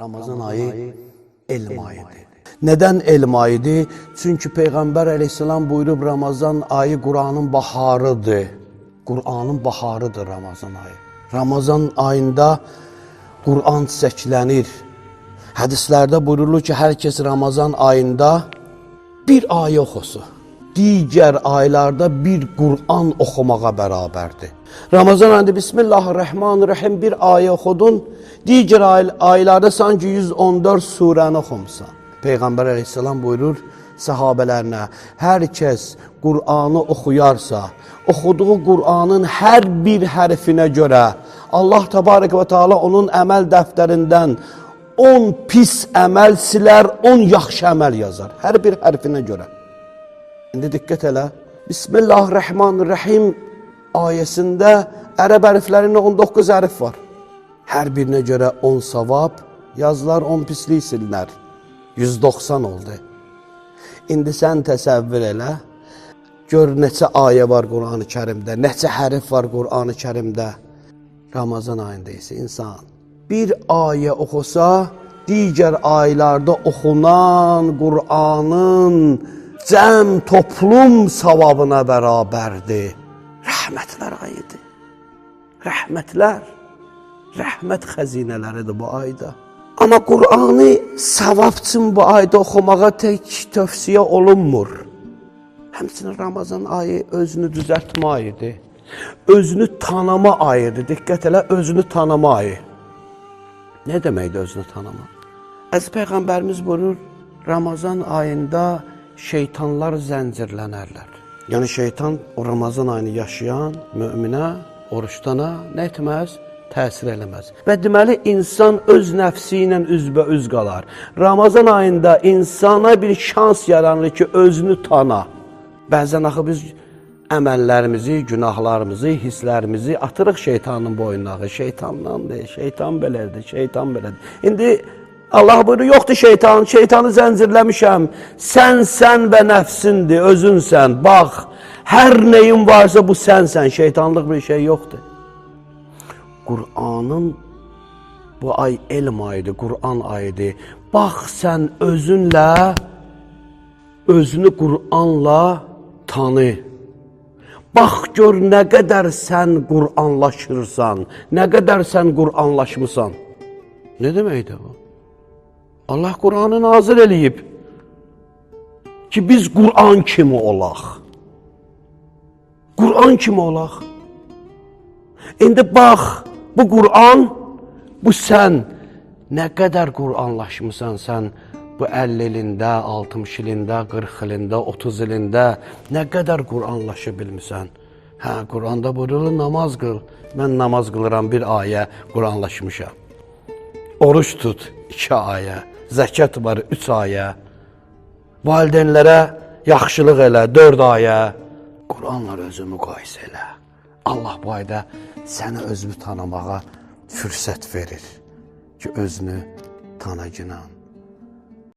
Ramazan ayı elm ayıdır. Neden elm ayıdır? Çünkü Peygamber aleyhisselam buyurub Ramazan ayı Kur'an'ın baharıdır. Kur'an'ın baharıdır Ramazan ayı. Ramazan ayında Kur'an çiçəklənir. Hədislərdə buyurulur ki, hər kəs Ramazan ayında bir ayə oxusu, digər aylarda bir Qur'an oxumağa bərabərdir. Ramazan ayında Bismillahirrahmanirrahim bir ayə oxudun, digər ay aylarda sanki 114 surəni oxumusan. Peyğəmbər əleyhissalam buyurur səhabələrinə, hər kəs Qur'anı oxuyarsa, oxuduğu Qur'anın hər bir hərfinə görə Allah təbarək və Teala onun əməl dəftərindən 10 pis əməl silər, 10 yaxşı əməl yazar. Hər bir hərfinə görə. İndi diqqət elə. Bismillahirrahmanirrahim ayəsində ərəb hərflərində 19 hərf var. Hər birinə görə 10 savab yazılar, 10 pislik silinər. 190 oldu. İndi sən təsəvvür elə. Gör neçə ayə var Qur'an-ı Kərimdə, neçə hərf var Qur'an-ı Kərimdə. Ramazan ayında isə insan bir ayə oxusa, digər aylarda oxunan Qur'anın cəm toplum savabına bərabərdir. Rəhmətlər ayıdır. Rəhmətlər, rəhmət xəzinələridir bu ayda. Amma Qur'anı savab üçün bu ayda oxumağa tək tövsiyə olunmur. Həmçinin Ramazan ayı özünü düzəltmə ayıdır. Özünü tanıma ayıdır. Diqqət elə, özünü tanıma ayı. Nə deməkdir özünü tanıma? Əziz Peyğəmbərimiz buyurur, Ramazan ayında şeytanlar zəncirlənərlər. Yəni şeytan o Ramazan ayını yaşayan möminə, oruçdana nə etməz? Təsir eləməz. Və deməli insan öz nəfsi ilə üzbəüz qalar. Ramazan ayında insana bir şans yaranır ki, özünü tana. Bəzən axı biz əməllərimizi, günahlarımızı, hisslərimizi atırıq şeytanın boynuna. Şeytandandır, şeytan belədir, şeytan belədir. İndi Allah buyurur, yoxdur şeytan, şeytanı zəncirləmişəm. Sən, sən və nəfsindir, özünsən. Bax, hər neyin varsa bu sənsən, şeytanlıq bir şey yoxdur. Qur'anın bu ay elm ayıdır, Qur'an ayıdır. Bax sən özünlə, özünü Qur'anla tanı. Bax gör nə qədər sən Qur'anlaşırsan, nə qədər sən Qur'anlaşmısan. Nə deməkdir bu? Allah Qur'anı nazil eləyib ki biz Qur'an kimi olaq. Qur'an kimi olaq. İndi bax, bu Qur'an, bu sən nə qədər Qur'anlaşmısan sən bu 50 ilində, 60 ilində, 40 ilində, 30 ilində nə qədər Qur'anlaşa bilmisən? Hə, Qur'anda buyurulur namaz qıl. Mən namaz qılıram bir ayə Qur'anlaşmışam. Oruç tut 2 ayə, zəkat var 3 ayə. Valideynlərə yaxşılıq elə 4 ayə. Qur'anla özü müqayisə elə. Allah bu ayda səni özünü tanımağa fürsət verir ki, özünü tanıcınan.